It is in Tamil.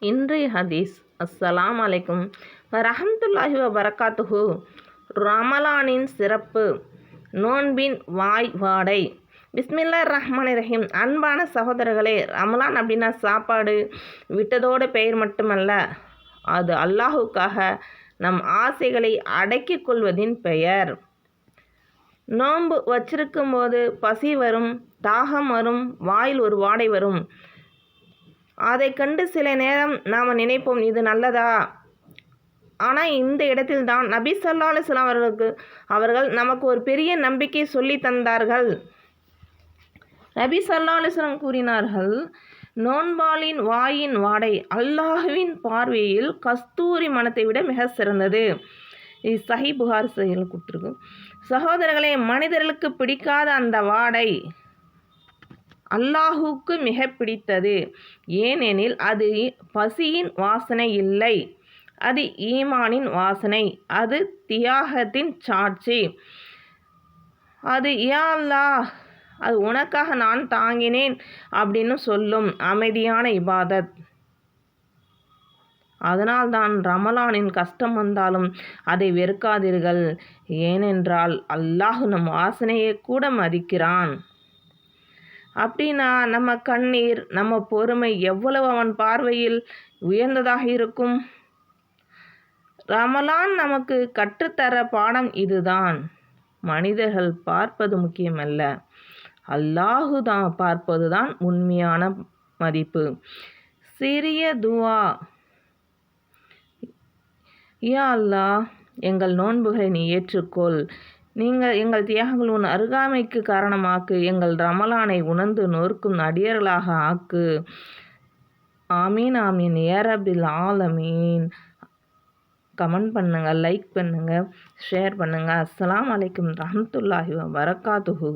இன்றைய ஹதீஸ். அஸ்ஸலாம் அலைக்கும். வரஹமத்துல்லாஹி வரகாத்துஹு ரமலானின் சிறப்பு. நோன்பின் வாய் வாடை பிஸ்மில்லா ரஹ்மான் ரஹீம். அன்பான சகோதரர்களே ரமலான் அப்படின்னா சாப்பாடு விட்டதோடு பெயர் மட்டுமல்ல அது அல்லாஹுக்காக நம் ஆசைகளை அடக்கிக் கொள்வதின் பெயர். நோன்பு வச்சிருக்கும் போது பசி வரும் தாகம் வரும் வாயில் ஒரு வாடை வரும். அதை கண்டு சில நேரம் நாம் நினைப்போம் இது நல்லதா? ஆனால் இந்த இடத்தில் தான் நபி சல்லா அலுவலாம் அவர்களுக்கு அவர்கள் நமக்கு ஒரு பெரிய நம்பிக்கை சொல்லி தந்தார்கள். நபி சல்லா அலுவலம் கூறினார்கள் நோன்பாலின் வாயின் வாடை அல்லாஹுவின் பார்வையில் கஸ்தூரி மனத்தை விட மிக சிறந்தது. இது சஹி புகார் செயல் கொடுத்துருக்கு. சகோதரர்களே மனிதர்களுக்கு பிடிக்காத அந்த வாடை அல்லாஹுக்கு மிக பிடித்தது ஏனெனில் அது பசியின் வாசனை இல்லை. அது ஈமானின் வாசனை. அது தியாகத்தின் சாட்சி. அது யா அல்லாஹ் அது உனக்காக நான் தாங்கினேன் அப்படின்னு சொல்லும் அமைதியான இபாதத். அதனால்தான் ரமலானின் கஷ்டம் வந்தாலும் அதை வெறுக்காதீர்கள். ஏனென்றால் அல்லாஹ் நம் வாசனையை கூட மதிக்கிறான். அப்படின்னா நம்ம கண்ணீர் நம்ம பொறுமை எவ்வளவு அவன் பார்வையில் உயர்ந்ததாக இருக்கும்? ரமலான் நமக்கு கற்றுத்தர பாடம் இதுதான். மனிதர்கள் பார்ப்பது முக்கியமல்ல. அல்லாஹு தான் பார்ப்பது தான் உண்மையான மதிப்பு. சிறிய துவா. யா அல்லாஹ் எங்கள் நோன்புகளை நீ ஏற்றுக்கொள். நீங்கள் எங்கள் தியாகங்கள் உன் அருகாமைக்கு காரணமாக்கு எங்கள் ரமலானை உணர்ந்து நொறுக்கும் அடியர்களாக ஆக்கு. ஆமீன் ஆமீன். ஏரபில் ஆலமீன். கமெண்ட் பண்ணுங்கள் லைக் பண்ணுங்கள் ஷேர் பண்ணுங்கள் அஸ்லாம் வலைக்கம் ரஹமத்துல்லாஹி வரகாத்துஹூ